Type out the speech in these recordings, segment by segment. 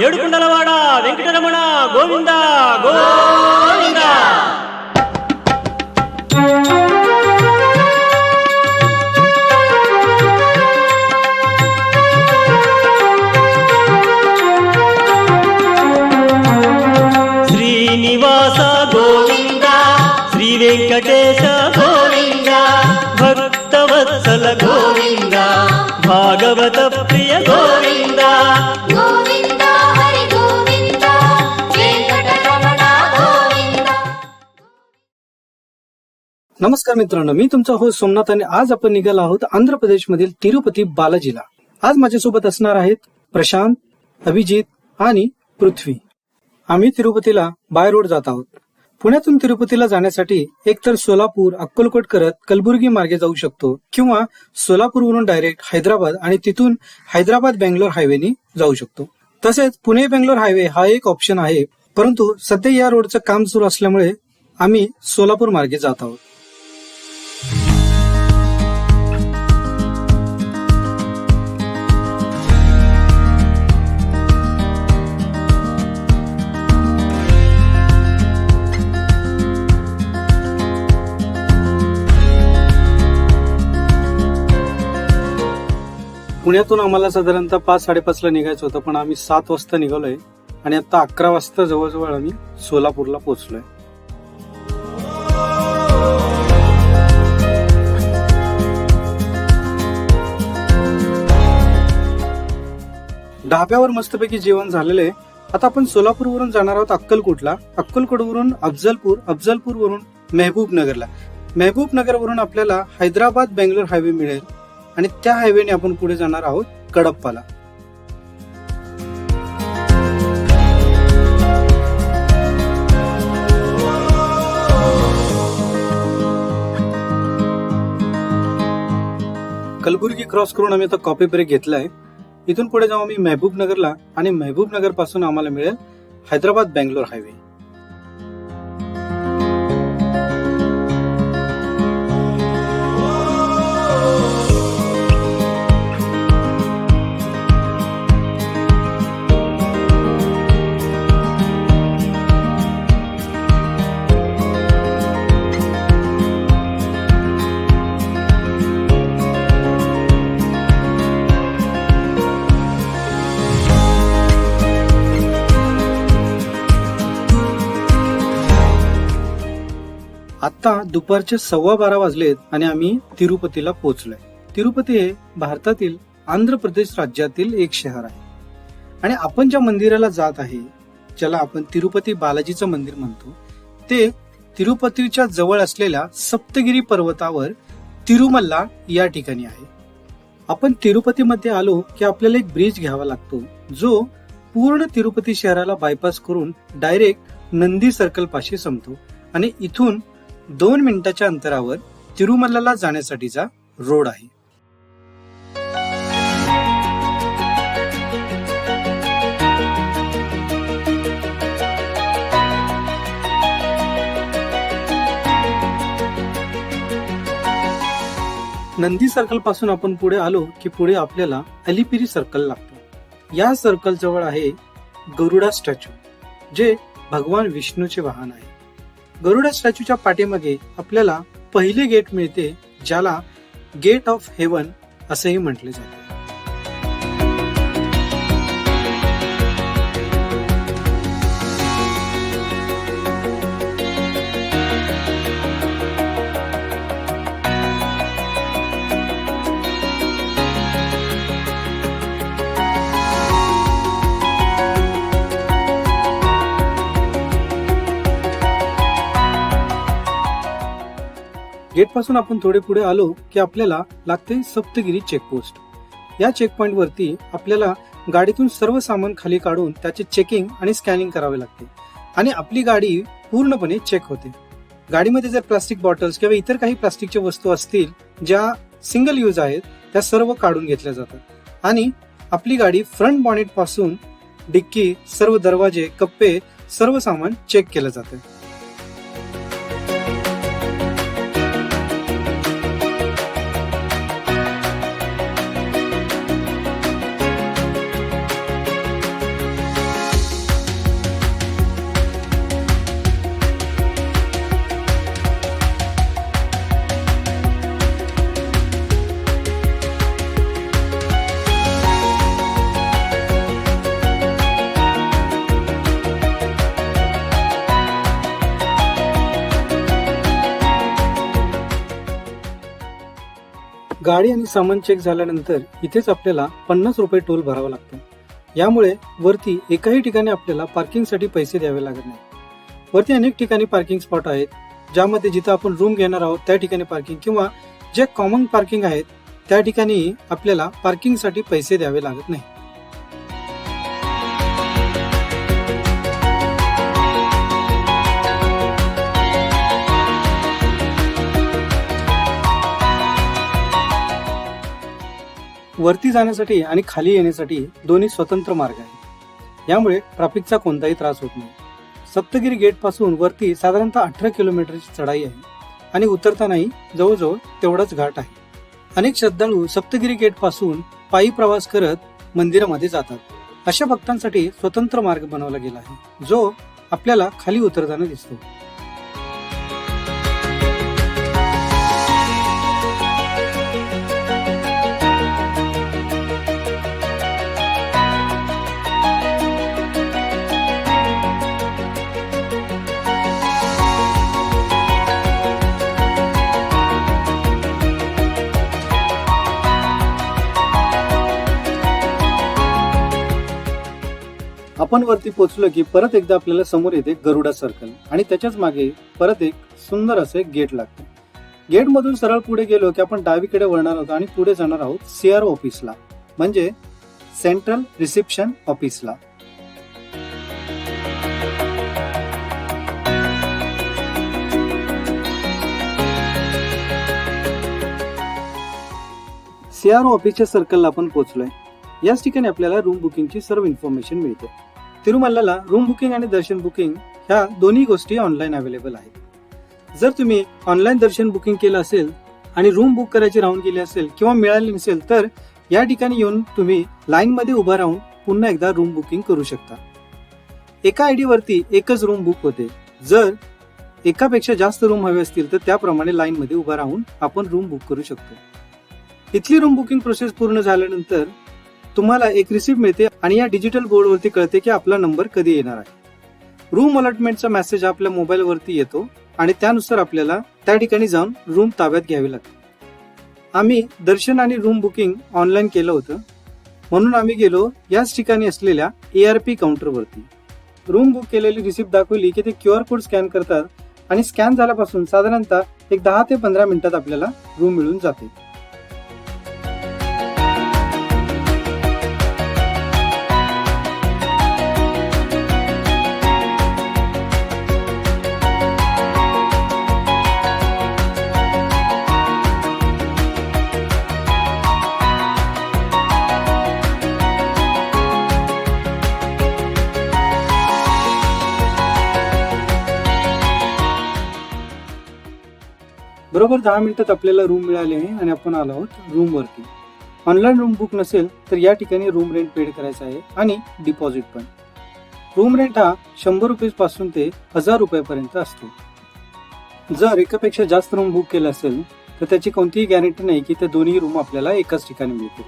ఏడుకుండలవాడ వెంకటరమణ గోవింద గోవింద. శ్రీనివాస గోవింద శ్రీ వెంకటేశ గోవింద భక్తవత్సల గోవింద భాగవత ప్రియ గోవిందా. नमस्कार मित्रांनो मी तुमचा हो सोमनाथ आणि आज आपण निघालो आहोत आंध्र प्रदेश मधील तिरुपती बालाजीला. आज माझ्यासोबत असणार आहेत प्रशांत अभिजित आणि पृथ्वी. आम्ही तिरुपतीला बाय रोड जात आहोत. पुण्यातून तिरुपतीला जाण्यासाठी एकतर सोलापूर अक्कलकोट करत कलबुर्गी मार्गे जाऊ शकतो किंवा सोलापूरवरून डायरेक्ट हैदराबाद आणि तिथून हैदराबाद बेंगलोर हायवेने जाऊ शकतो. तसेच पुणे बेंगलोर हायवे हा एक ऑप्शन आहे परंतु सध्या या रोडचं काम सुरू असल्यामुळे आम्ही सोलापूर मार्गे जात आहोत. पुण्यातून आम्हाला साधारणतः पाच साडेपाचला निघायचं होतं पण आम्ही सात वाजता निघालोय आणि आता अकरा वाजता जवळजवळ आम्ही सोलापूरला पोहोचलोय. ढाब्यावर मस्तपैकी जेवण झालेलं आहे. आता आपण सोलापूरवरून जाणार आहोत अक्कलकोटला. अक्कलकोटवरून अफजलपूर अफजलपूरवरून मेहबूब नगरला मेहबूबनगरवरून आपल्याला हैदराबाद बेंगलोर हायवे मिळेल. आणि त्या हायवेने आपण पुढे जाणार आहोत कडप्पाला. कलबुर्गी क्रॉस करून आम्ही आता कॉफी ब्रेक घेतलाय. इथून पुढे जाऊ आम्ही मेहबूब नगरला आणि मेहबूब नगरपासून आम्हाला मिळेल हैदराबाद बेंगलोर हायवे आत्ता दुपारचे सव्वा बारा वाजलेत आणि आम्ही तिरुपतीला पोहोचलोय. तिरुपती हे भारतातील आंध्र प्रदेश राज्यातील एक शहर आहे. आणि आपण ज्या मंदिराला जात आहे ज्याला आपण तिरुपती बालाजीचं मंदिर म्हणतो ते तिरुपतीच्या जवळ असलेल्या सप्तगिरी पर्वतावर तिरुमल्ला या ठिकाणी आहे. आपण तिरुपतीमध्ये आलो की आपल्याला एक ब्रिज घ्यावा लागतो जो पूर्ण तिरुपती शहराला बायपास करून डायरेक्ट नंदी सर्कल पाशी संपतो. आणि इथून दोन मिनिटाच्या अंतरावर तिरुमल्लाला जाण्यासाठीचा रोड आहे. नंदी सर्कलपासून आपण पुढे आलो की पुढे आपल्याला अलिपिरी सर्कल लागतो. या सर्कल जवळ आहे गरुडा स्टॅच्यू जे भगवान विष्णूचे वाहन आहे. गरुडा स्टॅच्यूच्या पाठीमागे आपल्याला पहिले गेट मिळते ज्याला गेट ऑफ हेवन असेही म्हटले जाते. गेटपासून आपण थोडे पुढे आलो की आपल्याला लागते सप्तगिरी चेकपोस्ट. या चेकपॉइंट वरती आपल्याला गाडीतून सर्व सामान खाली काढून त्याचे चेकिंग आणि स्कॅनिंग करावे लागते. आणि आपली गाडी पूर्णपणे चेक होते. गाडीमध्ये जर प्लास्टिक बॉटल्स किंवा इतर काही प्लास्टिकच्या वस्तू असतील ज्या सिंगल यूज आहेत त्या सर्व काढून घेतल्या जातात. आणि आपली गाडी फ्रंट बॉनेटपासून डिक्की सर्व दरवाजे कप्पे सर्व सामान चेक केलं जातं. गाडी आणि सामान चेक झाल्यानंतर इथेच आपल्याला पन्नास रुपये टोल भरावा लागतो. यामुळे वरती एकाही ठिकाणी आपल्याला पार्किंगसाठी पैसे द्यावे लागत नाही. वरती अनेक ठिकाणी पार्किंग स्पॉट आहेत ज्यामध्ये जिथं आपण रूम घेणार आहोत त्या ठिकाणी पार्किंग किंवा जे कॉमन पार्किंग आहेत त्या ठिकाणी आपल्याला पार्किंगसाठी पैसे द्यावे लागत नाही. वरती जाण्यासाठी आणि खाली येण्यासाठी दोन्ही स्वतंत्र मार्ग आहेत. यामुळे ट्रॅफिकचा कोणताही त्रास होत नाही. सप्तगिरी गेटपासून वरती साधारणतः अठरा किलोमीटरची चढाई आहे आणि उतरतानाही जवळजवळ तेवढाच घाट आहे. अनेक श्रद्धाळू सप्तगिरी गेटपासून पायी प्रवास करत मंदिरामध्ये जातात. अशा भक्तांसाठी स्वतंत्र मार्ग बनवला गेला आहे जो आपल्याला खाली उतरताना दिसतो. आपण वरती पोचलो की परत एकदा आपल्याला समोर येते गरुडा सर्कल आणि त्याच्याच मागे परत एक सुंदर असे गेट लागते. गेटमधून सरळ पुढे गेलो की आपण डावीकडे वळणार आहोत आणि पुढे जाणार आहोत सीआर ऑफिसला म्हणजे सेंट्रल रिसेप्शन ऑफिसला सीआर ऑफिसच्या सर्कलला आपण पोहोचलोय याच ठिकाणी आपल्याला रूम बुकिंगची सर्व इन्फॉर्मेशन मिळते. तिरुमल्लाला रूम बुकिंग आणि दर्शन बुकिंग ह्या दोन्ही गोष्टी ऑनलाईन अवेलेबल आहेत. जर तुम्ही ऑनलाईन दर्शन बुकिंग केलं असेल आणि रूम बुक करायची राहून गेली असेल किंवा मिळाली नसेल तर या ठिकाणी येऊन तुम्ही लाईनमध्ये उभा राहून पुन्हा एकदा रूम बुकिंग करू शकता. एका आय वरती एकच रूम बुक होते. जर एकापेक्षा जास्त रूम हवे असतील तर त्याप्रमाणे लाईनमध्ये उभा राहून आपण रूम बुक करू शकतो. इथली रूम बुकिंग प्रोसेस पूर्ण झाल्यानंतर तुम्हाला एक रिसिप्ट मिळते आणि या डिजिटल बोर्डवरती कळते की आपला नंबर कधी येणार आहे. रूम अलॉटमेंटचा मेसेज आपल्या मोबाईलवरती येतो आणि त्यानुसार आपल्याला त्या ठिकाणी जाऊन रूम ताब्यात घ्यावी लागते. आम्ही दर्शन आणि रूम बुकिंग ऑनलाईन केलं होतं. म्हणून आम्ही गेलो याच ठिकाणी असलेल्या ए आर पी काउंटरवरती रूम बुक केलेली रिसिप्ट दाखवली की ते क्यू आर कोड स्कॅन करतात आणि स्कॅन झाल्यापासून साधारणतः एक दहा ते पंधरा मिनिटात आपल्याला रूम मिळून जाते. बरोबर दहा मिनिटात आपल्याला रूम मिळाली आहे आणि आपण आलो आहोत रूम वरती. ऑनलाईन रूम बुक नसेल तर या ठिकाणी रूम रेंट पेड करायचा आहे आणि डिपॉझिट पण. रूम रेंट हा शंभर रुपये पासून ते हजार रुपयापर्यंत असतो. जर एकापेक्षा जास्त रूम बुक केला असेल तर त्याची कोणतीही गॅरंटी नाही की त्या दोन्ही रूम आपल्याला एकाच ठिकाणी मिळतील.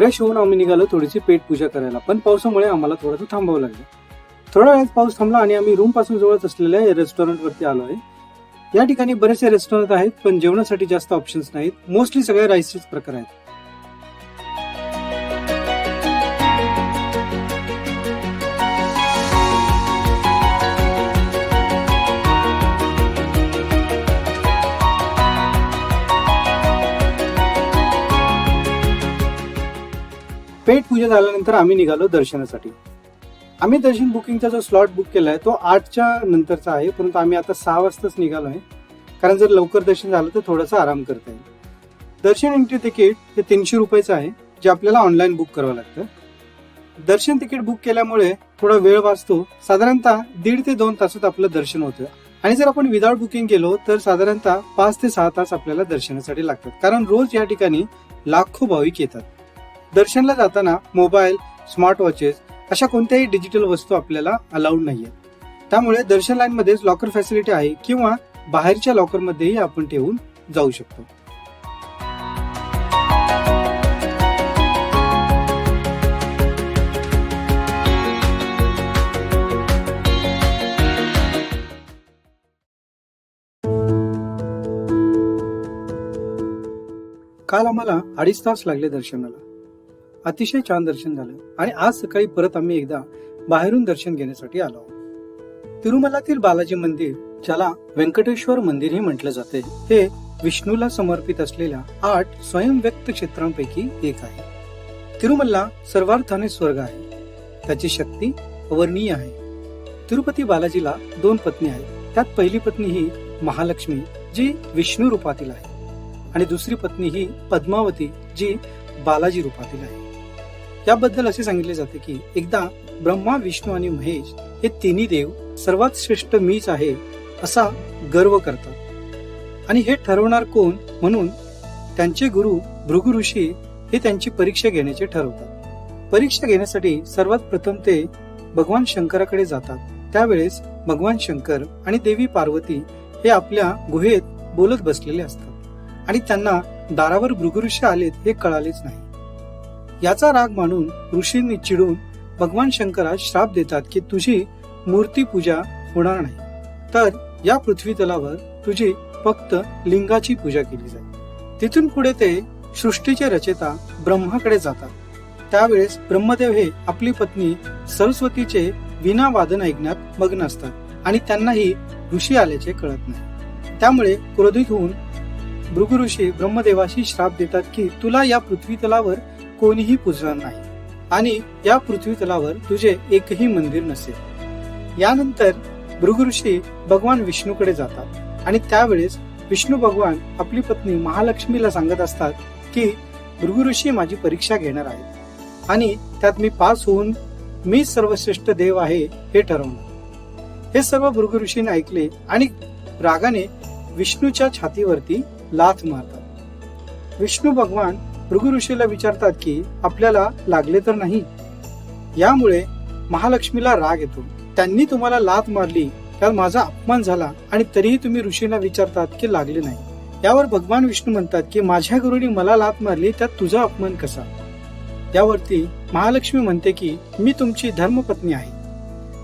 फ्रेश होऊन आम्ही निघालो थोडीशी पेट पूजा करायला. पण पावसामुळे आम्हाला थोडंसं थांबावं लागलं. थोडा वेळात पाऊस थांबला आणि आम्ही रूमपासून जवळच असलेल्या रेस्टॉरंट वरती आलो आहे. या ठिकाणी बरेचसे रेस्टॉरंट आहेत पण जेवणासाठी जास्त ऑप्शन्स नाहीत. मोस्टली सगळे राईसचेच प्रकार आहेत. पेट पूजा झाल्यानंतर आम्ही निघालो दर्शनासाठी. आम्ही दर्शन बुकिंगचा जो स्लॉट बुक केला आहे तो आठच्या नंतरचा आहे परंतु आम्ही आता सहा वाजताच निघालो आहे कारण जर लवकर दर्शन झालं तर थोडासा आराम करता येईल. दर्शन एंट्री तिकीट हे तीनशे रुपयाचं आहे जे आपल्याला ऑनलाईन बुक करावं लागतं. दर्शन तिकीट बुक केल्यामुळे थोडा वेळ वाचतो. साधारणतः दीड ते दोन तासात आपलं दर्शन होतं. आणि जर आपण विदाउट बुकिंग गेलो तर साधारणतः पाच ते सहा तास आपल्याला दर्शनासाठी लागतात. कारण रोज या ठिकाणी लाखो भाविक येतात. दर्शनला जाताना मोबाईल स्मार्ट वॉचेस अशा कोणत्याही डिजिटल वस्तू आपल्याला अलाउड नाही आहेत त्यामुळे दर्शन लाईनमध्येच लॉकर फॅसिलिटी आहे किंवा बाहेरच्या लॉकरमध्येही आपण ठेवून जाऊ शकतो. काल आम्हाला अडीच तास लागले दर्शनाला. अतिशय छान दर्शन झालं आणि आज सकाळी परत आम्ही एकदा बाहेरून दर्शन घेण्यासाठी आलो. तिरुमलातील बालाजी मंदिर ज्याला व्यंकटेश्वर मंदिरही म्हटलं जाते हे विष्णूला समर्पित असलेल्या आठ स्वयंव्यक्त क्षेत्रांपैकी एक आहे. तिरुमल्ला सर्वार्थाने स्वर्ग आहे. त्याची शक्ती अवर्णीय आहे. तिरुपती बालाजीला दोन पत्नी आहेत. त्यात पहिली पत्नी ही महालक्ष्मी जी विष्णू रूपातील आहे. आणि दुसरी पत्नी ही पद्मावती जी बालाजी रूपातील आहे. याबद्दल असे सांगितले जाते की एकदा ब्रह्मा विष्णू आणि महेश हे तिन्ही देव सर्वात श्रेष्ठ मीच आहे असा गर्व करतात. आणि हे ठरवणार कोण म्हणून त्यांचे गुरु भृगु ऋषी हे त्यांची परीक्षा घेण्याचे ठरवतात. परीक्षा घेण्यासाठी सर्वात प्रथम ते भगवान शंकराकडे जातात. त्यावेळेस भगवान शंकर आणि देवी पार्वती हे आपल्या गुहेत बोलत बसलेले असतात. आणि त्यांना दारावर भृगुऋषी आलेत हे कळालेच नाही. याचा राग मानून ऋषींनी चिडून भगवान शंकरास श्राप देतात की तुझी मूर्ती पूजा होणार नाही. तर या पृथ्वी तलावर तुझी फक्त लिंगाची पूजा केली जाईल. तिथून पुढे ते सृष्टीचे रचेता ब्रह्माकडे जातात. त्यावेळेस ब्रह्मदेव हे आपली पत्नी सरस्वतीचे विना वादन ऐकण्यात मग्न असतात आणि त्यांनाही ऋषी आल्याचे कळत नाही. त्यामुळे क्रोधित होऊन भृगु ऋषी ब्रह्मदेवाशी श्राप देतात की तुला या पृथ्वी तलावर कोणीही पुजणार नाही. आणि या पृथ्वी तलावर तुझे एकही मंदिर नसेल. यानंतर भृगऋषी भगवान विष्णूकडे जातात आणि त्यावेळेस विष्णू भगवान आपली पत्नी महालक्ष्मीला सांगत असतात की भृगु ऋषी माझी परीक्षा घेणार आहेत आणि त्यात मी पास होऊन मी सर्वश्रेष्ठ देव आहे हे ठरवणार. हे सर्व भृगु ऋषीने ऐकले आणि रागाने विष्णूच्या छातीवरती लाथ मारतात. विष्णू भगवान भृगु ऋषीला विचारतात की आपल्याला लागले तर नाही? यामुळे महालक्ष्मीला राग येतो. त्यांनी तुम्हाला लाथ मारली त्यात माझा अपमान झाला आणि तरीही तुम्ही ऋषींना विचारतात की लागले नाही. यावर भगवान विष्णू म्हणतात की माझ्या गुरुनी मला लाथ मारली त्यात तुझा अपमान कसा? यावरती महालक्ष्मी म्हणते की मी तुमची धर्मपत्नी आहे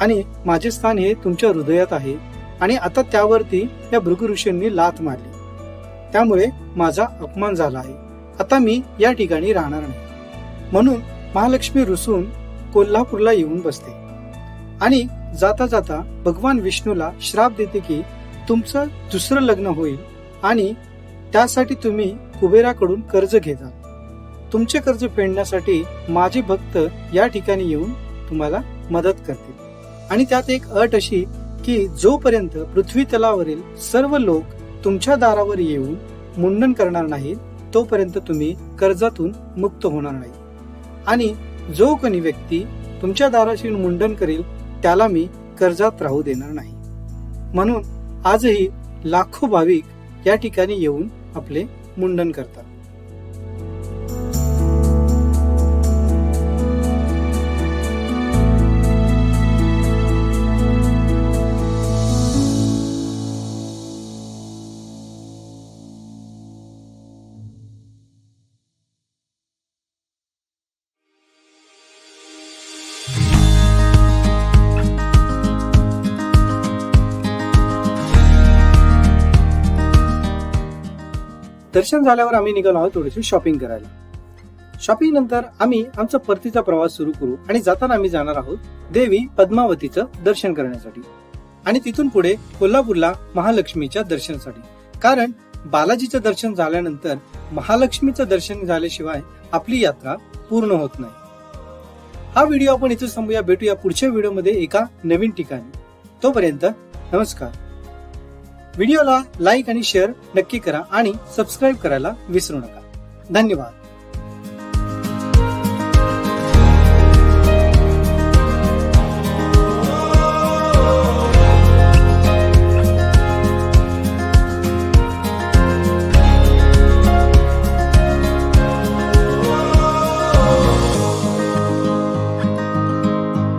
आणि माझे स्थान हे तुमच्या हृदयात आहे आणि आता त्यावरती या भृगु ऋषींनी लाथ मारली. त्यामुळे माझा अपमान झाला आहे. आता मी या ठिकाणी राहणार नाही. म्हणून महालक्ष्मी रुसून कोल्हापूरला येऊन बसते. आणि जाता जाता भगवान विष्णूला श्राप देते की तुमचं दुसरं लग्न होईल आणि त्यासाठी तुम्ही कुबेराकडून कर्ज घेता तुमचे कर्ज फेडण्यासाठी माझे भक्त या ठिकाणी येऊन तुम्हाला मदत करतील. आणि त्यात एक अट अशी की जोपर्यंत पृथ्वी तलावरील सर्व लोक तुमच्या दारावर येऊन मुंडन करणार नाहीत तोपर्यंत तुम्ही कर्जातून मुक्त होणार नाही. आणि जो कोणी व्यक्ती तुमच्या दाराशी मुंडन करेल त्याला मी कर्जात राहू देणार नाही. म्हणून आजही लाखो भाविक या ठिकाणी येऊन आपले मुंडन करतात. दर्शन झाल्यावर आम्ही निघालो आहोत थोडीशी शॉपिंग करायला. शॉपिंग नंतर आम्ही आमचा परतीचा प्रवास सुरू करू आणि जाताना आम्ही जाणार आहोत देवी पद्मावतीचं दर्शन करण्यासाठी. आणि तिथून पुढे कोल्हापूरला महालक्ष्मीच्या दर्शनासाठी. कारण बालाजीचं दर्शन झाल्यानंतर महालक्ष्मीचं दर्शन झाल्याशिवाय आपली यात्रा पूर्ण होत नाही. हा व्हिडिओ आपण इथे थांबूया. भेटूया पुढच्या व्हिडिओमध्ये एका नवीन ठिकाणी. तोपर्यंत नमस्कार. व्हिडिओला लाईक आणि शेअर नक्की करा आणि सबस्क्राईब करायला विसरू नका. धन्यवाद.